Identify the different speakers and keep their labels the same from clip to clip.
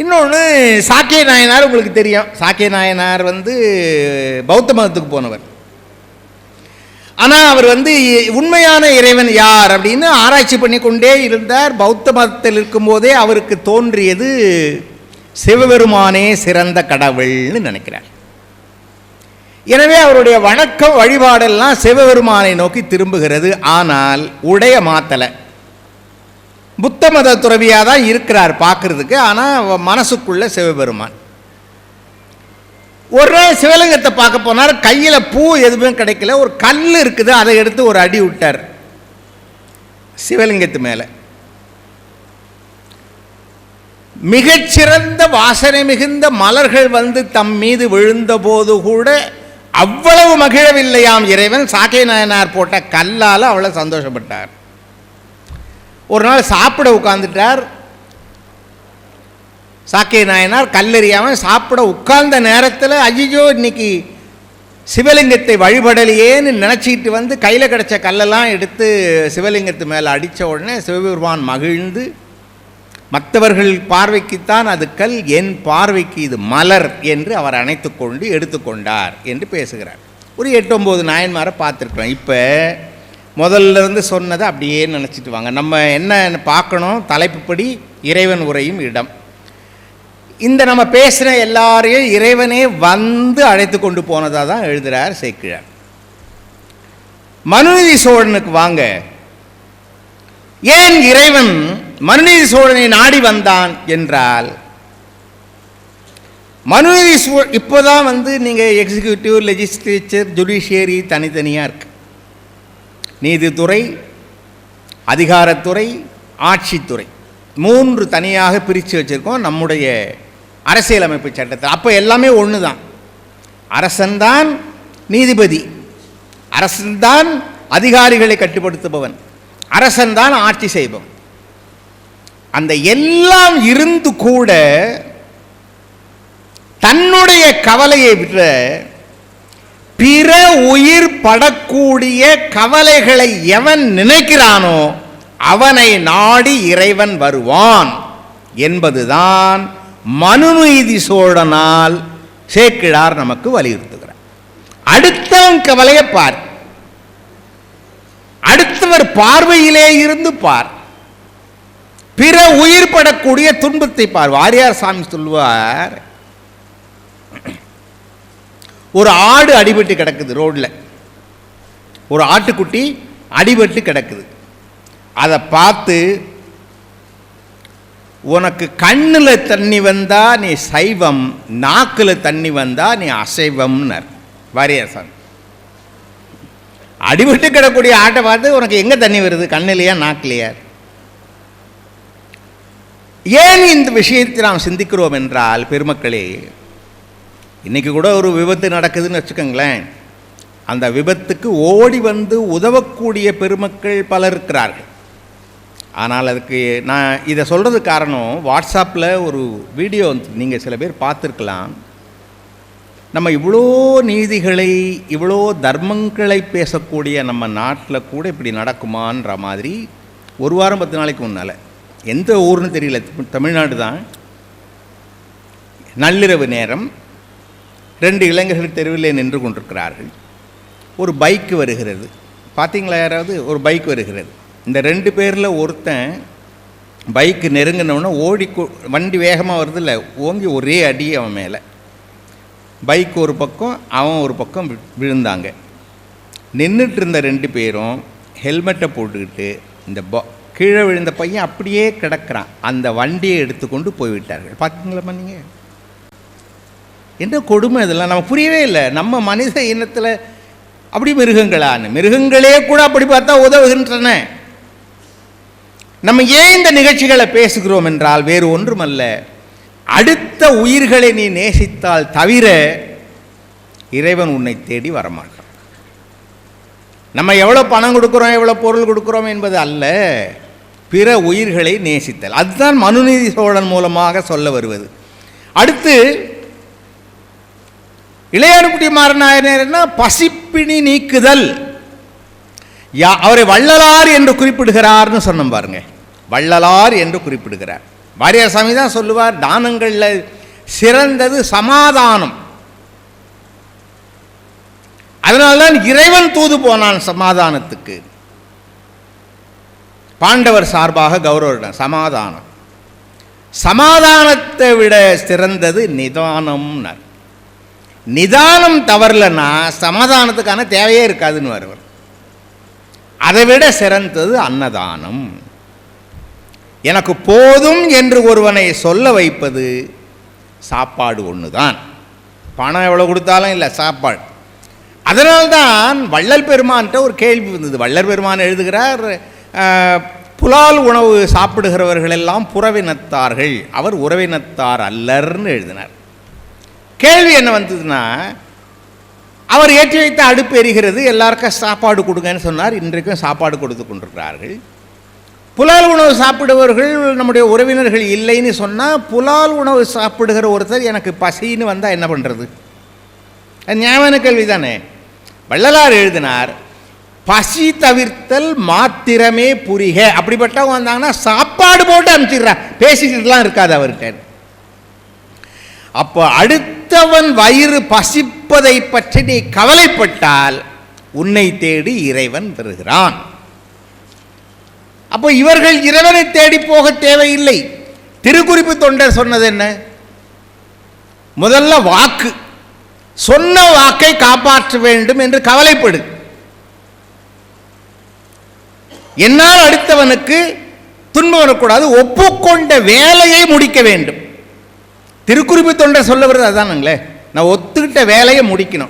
Speaker 1: இன்னொன்று சாக்கிய நாயனார் உங்களுக்கு தெரியும். சாக்கிய நாயனார் வந்து பௌத்த மதத்துக்கு போனவர். ஆனால் அவர் வந்து உண்மையான இறைவன் யார் அப்படின்னு ஆராய்ச்சி பண்ணி கொண்டே இருந்தார். பௌத்த மதத்தில் இருக்கும்போதே அவருக்கு தோன்றியது சிவபெருமானே சிறந்த கடவுள்னு நினைக்கிறார். எனவே அவருடைய வணக்கம் வழிபாடெல்லாம் சிவபெருமானை நோக்கி திரும்புகிறது. ஆனால் உடைய மாத்தலை. புத்த மத துறவியாக தான் இருக்கிறார் பார்க்கறதுக்கு ஆனால் மனசுக்குள்ளே சிவபெருமான். ஒரு நாள் சிவலிங்கத்தை பார்க்க போனார் கையில் பூ எதுவுமே கிடைக்கல ஒரு கல் இருக்குது அதை எடுத்து ஒரு அடி விட்டார். சிவலிங்கத்து மேலே. மிகச்சிறந்த வாசனை மிகுந்த மலர்கள் வந்து தம் மீது விழுந்தபோது கூட அவ்வளவு மகிழவில்லையாம் இறைவன். சாக்கை நாயனார் போட்ட கல்லால் அவ்வளோ சந்தோஷப்பட்டார். ஒரு நாள் சாப்பிட உட்காந்துட்டார் சாக்கிய நாயனார் கல்லறியாமல் சாப்பிட உட்கார்ந்த நேரத்தில் ஐயோ இன்னைக்கு சிவலிங்கத்தை வழிபடலையேன்னு நினச்சிக்கிட்டு வந்து கையில் கிடச்ச கல்லெல்லாம் எடுத்து சிவலிங்கத்து மேலே அடித்த உடனே சிவபெருமான் மகிழ்ந்து மற்றவர்கள் பார்வைக்குத்தான் அது கல் என் பார்வைக்கு இது மலர் என்று அவர் அணைத்து கொண்டு எடுத்துக்கொண்டார் என்று பேசுகிறார். ஒரு எட்டு ஒம்பது நாயன்மாரை பார்த்துருக்குறோம். இப்போ முதல்ல இருந்து சொன்னதை அப்படியே நினச்சிட்டு வாங்க நம்ம என்ன பார்க்கணும்? தலைப்புப்படி இறைவன் உரையும் இடம். இந்த நம்ம பேசுகிற எல்லாரையும் இறைவனே வந்து அழைத்து கொண்டு போனதாக தான் எழுதுகிறார் சேக்கிழார் மனுநீதி சோழனுக்கு வாங்க. ஏன் இறைவன் மனுநீதி சோழனை நாடி வந்தான் என்றால் மனுநீதி சோ இப்போதான் வந்து நீங்கள் எக்ஸிக்யூட்டிவ் லெஜிஸ்லேச்சர் ஜுடிஷியரி தனித்தனியாக இருக்குது நீதித்துறை அதிகாரத்துறை ஆட்சித்துறை. மூன்று தனியாக பிரித்து வச்சுருக்கோம் நம்முடைய அரசியலமைப்பு சட்டத்தில் அப்போ எல்லாமே ஒன்று தான் அரசன்தான் நீதிபதி. அரசன்தான் அதிகாரிகளை கட்டுப்படுத்துபவன். அரசன்தான் ஆட்சி செய்பவன். அந்த எல்லாம் இருந்து கூட தன்னுடைய கவலையை விட பிற உயிர் படக்கூடிய கவலைகளை எவன் நினைக்கிறானோ அவனை நாடி இறைவன் வருவான் என்பதுதான் மனுநீதி சோழனால் சேக்கிழார் நமக்கு வலியுறுத்துகிறார். அடுத்தவன் கவலையை பார். அடுத்தவர் பார்வையிலே இருந்து பார். பிற உயிர் படக்கூடிய துன்பத்தை பார். வாரியார் சாமி சொல்வார் ஒரு ஆடு அடிபட்டு கிடக்குது ரோட்டில் ஒரு ஆட்டுக்குட்டி அடிபட்டு கிடக்குது. அதை பார்த்து உனக்கு கண்ணில் தண்ணி வந்தா நீ சைவம் நாக்கில் தண்ணி வந்தா நீ அசைவம்னர். வாரியார் சாமி அடிபட்டு கிடக்கூடிய ஆட்டை பார்த்து உனக்கு எங்கே தண்ணி வருது? கண்ணிலையா நாக்கிலையா? ஏன் இந்த விஷயத்தை நாம் சிந்திக்கிறோம் என்றால் பெருமக்களே இன்றைக்கி கூட ஒரு விபத்து நடக்குதுன்னு வச்சுக்கோங்களேன். அந்த விபத்துக்கு ஓடி வந்து உதவக்கூடிய பெருமக்கள் பலர் இருக்கிறார்கள். ஆனால் அதுக்கு நான் இதை சொல்கிறது காரணம் வாட்ஸ்அப்பில் ஒரு வீடியோ நீங்கள் சில பேர் பார்த்துருக்கலாம். நம்ம இவ்வளோ நீதிகளை இவ்வளோ தர்மங்களை பேசக்கூடிய நம்ம நாட்டில் கூட இப்படி நடக்குமான்ற மாதிரி ஒரு வாரம் பத்து நாளைக்கு முன்னால் எந்த ஊர்னு தெரியல தமிழ்நாடு தான். நள்ளிரவு நேரம் ரெண்டு இளைஞர்கள் தெருவிலே நின்று கொண்டிருக்கிறார்கள். ஒரு பைக் வருகிறது. பார்த்தீங்களா யாராவது? ஒரு பைக் வருகிறது. இந்த ரெண்டு பேரில் ஒருத்தன் பைக்கு நெருங்கினவுடனே ஓடி வண்டி வேகமாக வருதில்ல ஓங்கி ஒரே அடி அவன் மேலே. பைக் ஒரு பக்கம் அவன் ஒரு பக்கம் விழுந்தாங்க. நின்றுட்டு இருந்த ரெண்டு பேரும் ஹெல்மெட்டை போட்டுக்கிட்டு இந்த ப கீழே விழுந்த பையன் அப்படியே கிடக்கிறான். அந்த வண்டியை எடுத்துக்கொண்டு போய்விட்டார்கள். பார்த்தீங்களா நீங்கள் என்ன கொடுமை இதெல்லாம்? நம்ம புரியவே இல்லை. நம்ம மனித இனத்தில் அப்படி மிருகங்களான்னு. மிருகங்களே கூட அப்படி பார்த்தா உதவுகின்றன. நம்ம ஏன் இந்த நிகழ்ச்சிகளை பேசுகிறோம் என்றால் வேறு ஒன்றுமல்ல. அடுத்த உயிர்களை நீ நேசித்தால் தவிர இறைவன் உன்னை தேடி வரமாட்டான். நம்ம எவ்வளோ பணம் கொடுக்குறோம் எவ்வளோ பொருள் கொடுக்குறோம் என்பது அல்ல. பிற உயிர்களை நேசித்தல். அதுதான் மனுநீதி சோழன் மூலமாக சொல்ல வருவது. அடுத்து இளையான்குடி மாறனாயினர்னா பசிப்பிணி நீக்குதல். யா அவரை வள்ளலார் என்று குறிப்பிடுகிறார்னு சொன்னோம் பாருங்க. வள்ளலார் என்று குறிப்பிடுகிறார். வாரியார் சாமி தான் சொல்லுவார் தானங்களில் சிறந்தது சமாதானம். அதனால்தான் இறைவன் தூது போனான் சமாதானத்துக்கு. பாண்டவர் சார்பாக கௌரவரிடம் சமாதானம். சமாதானத்தை விட சிறந்தது நிதானம்னார். நிதானம் தவறலைன்னா சமாதானத்துக்கான தேவையே இருக்காதுன்னு வருவர். அதை விட சிறந்தது அன்னதானம். எனக்கு போதும் என்று ஒருவனை சொல்ல வைப்பது சாப்பாடு ஒன்று தான் பணம் எவ்வளோ கொடுத்தாலும் இல்லை சாப்பாடு. அதனால்தான் வள்ளல் பெருமான்கிட்ட ஒரு கேள்வி வந்தது. வள்ளல் பெருமான் எழுதுகிறார் புலால் உணவு சாப்பிடுகிறவர்கள் எல்லாம் புறவினத்தார்கள். அவர் உறவினத்தார் அல்லர்னு எழுதினார். கேள்வி என்ன வந்ததுன்னா அவர் ஏற்றி வைத்த அடுப்பு எரிகிறது எல்லாருக்கும் சாப்பாடு கொடுங்கன்னு சொன்னார். இன்றைக்கும் சாப்பாடு கொடுத்து கொண்டிருக்கிறார்கள். புலால் உணவு சாப்பிடுபவர்கள் நம்முடைய உறவினர்கள் இல்லைன்னு சொன்னால் புலால் உணவு சாப்பிடுகிற ஒருத்தர் எனக்கு பசின்னு வந்தால் என்ன பண்ணுறது அது ஞாபக கேள்வி தானே வள்ளலார் எழுதினார் பசி தவிர்த்தல் மாத்திரமே புரிக. அப்படிப்பட்டவங்க வந்தாங்கன்னா சாப்பாடு போட்டு அனுப்பிச்சிடுறா. பேசிக்கிட்டுலாம் இருக்காது அவர்கிட்ட. அப்போ அடுத்தவன் வயிறு பசிப்பதை பற்றி நீ கவலைப்பட்டால் உன்னை தேடி இறைவன் வருகிறான். அப்போ இவர்கள் இறைவனை தேடி போக தேவையில்லை. திருக்குறிப்பு தொண்டர் சொன்னது என்ன? முதல்ல வாக்கு. சொன்ன வாக்கை காப்பாற்ற வேண்டும் என்று கவலைப்படு. என்னால் அடுத்தவனுக்கு துன்பம் வரக்கூடாது. ஒப்புக்கொண்ட வேலையை முடிக்க வேண்டும். திருக்குறிப்பு தொண்டை சொல்ல வருது அதானுங்களே. நான் ஒத்துக்கிட்ட வேலையை முடிக்கணும்.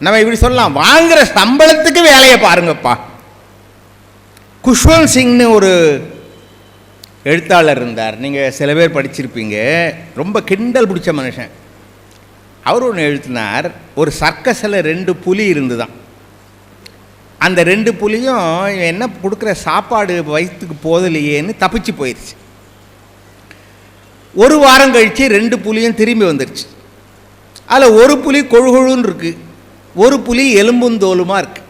Speaker 1: நம்ம இப்படி சொல்லலாம். வாங்குற சம்பளத்துக்கு வேலையை பாருங்கப்பா. குஷ்வந்த் சிங்னு ஒரு எழுத்தாளர் இருந்தார். நீங்கள் சில பேர் படிச்சிருப்பீங்க. ரொம்ப கிண்டல் பிடிச்ச மனுஷன். அவர் ஒன்று எழுத்தினார் ஒரு சர்க்கஸில் ரெண்டு புலி இருந்துதான். அந்த ரெண்டு புலியும் என்ன கொடுக்குற சாப்பாடு வயிற்றுக்கு போதலையேன்னு தப்பிச்சு போயிடுச்சு ஒரு வாரம் கழித்து ரெண்டு புலியும் திரும்பி வந்துருச்சு. அதில் ஒரு புலி கொழுகொழுன்னு இருக்குது ஒரு புலி எலும்புந்தோலுமாக இருக்கு.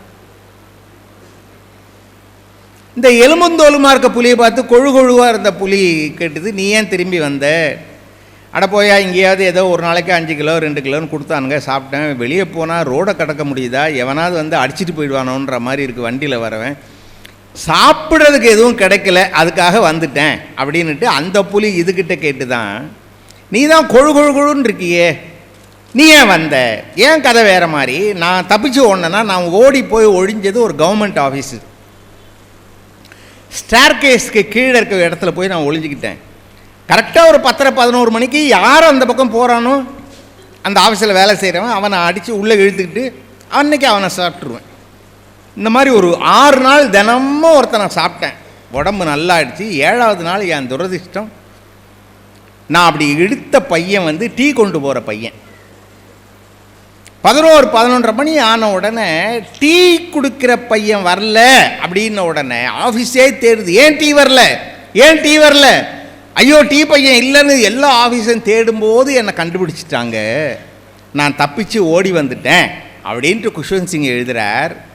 Speaker 1: இந்த எலும்புந்தோலுமா இருக்க புலியை பார்த்து கொழு கொழுவாக இருந்த புலி கேட்டது நீ ஏன் திரும்பி வந்த? அட போயா இங்கேயாவது ஏதோ ஒரு நாளைக்கு அஞ்சு கிலோ ரெண்டு கிலோன்னு கொடுத்தானுங்க. சாப்பிட்டேன். வெளியே போனால் ரோடை கடக்க முடியுதா? எவனாவது வந்து அடிச்சிட்டு போயிடுவானோன்ற மாதிரி இருக்குது வண்டியில் வரவன். சாப்பிட்றதுக்கு எதுவும் கிடைக்கல அதுக்காக வந்துட்டேன் அப்படின்னுட்டு அந்த புலி இதுகிட்ட கேட்டு தான் நீ தான் கொழு கொழு கொழுன்னு இருக்கியே நீ ஏன் வந்த? ஏன் கதை வேற மாதிரி? நான் தப்பிச்சு ஓடினேன்னா நான் ஓடி போய் ஒழிஞ்சது ஒரு கவர்மெண்ட் ஆஃபீஸு ஸ்டார்கேஸ்க்கு கீழே இருக்க இடத்துல போய் நான் ஒழிஞ்சிக்கிட்டேன் கரெக்டாக ஒரு பத்தரை பதினோரு மணிக்கு யார் அந்த பக்கம் போகிறானோ அந்த ஆஃபீஸில் வேலை செய்கிறவன் அவனை அடித்து உள்ளே இழுத்துக்கிட்டு அன்னைக்கு அவனை சாப்பிட்ருவேன் இந்த மாதிரி ஒரு ஆறு நாள் தினமும் ஒருத்தனை சாப்பிட்டேன். உடம்பு நல்லா ஆயிடுச்சு ஏழாவது நாள் என் துரதிர்ஷ்டம். நான் அப்படி இழுத்த பையன் வந்து டீ கொண்டு போகிற பையன். பதினோரு பதினொன்றரை மணி ஆன உடனே டீ கொடுக்குற பையன் வரல அப்படின்ன உடனே ஆஃபீஸே தேடுது. ஏன் டீ வரல? ஏன் டீ வரல? ஐயோ டீ பையன் இல்லைன்னு எல்லா ஆஃபீஸும் தேடும்போது என்னை கண்டுபிடிச்சிட்டாங்க. நான் தப்பிச்சு ஓடி வந்துட்டேன். அப்படின்ட்டு குஷ்வந்த் சிங் எழுதுகிறார்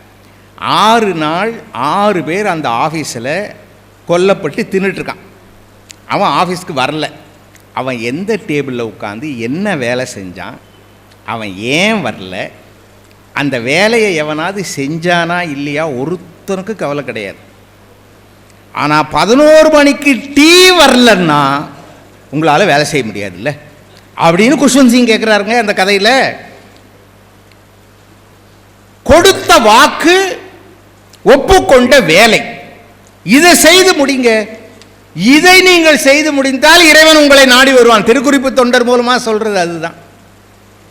Speaker 1: ஆறு நாள் ஆறு பேர் அந்த ஆஃபீஸில் கொல்லப்பட்டு தின்னுட்டுருக்கான் அவன் ஆஃபீஸ்க்கு வரல. அவன் எந்த டேபிளில் உட்காந்து என்ன வேலை செஞ்சான் அவன் ஏன் வரல அந்த வேலையை எவனாவது செஞ்சானா இல்லையா ஒருத்தனுக்கு கவலை கிடையாது. ஆனால் பதினோரு மணிக்கு டீ வரலன்னா உங்களால் வேலை செய்ய முடியாதுல்ல? அப்படின்னு குஷ்வந்த் சிங் கேட்குறாருங்க அந்த கதையில். கொடுத்த வாக்கு ஒப்புக்கொண்ட வேலை. இதை செய்து முடிங்க. இதை நீங்கள் செய்து முடிந்தால் இறைவன் உங்களை நாடி வருவான். திருக்குறிப்பு தொண்டர் மூலமாக சொல்கிறது அதுதான்.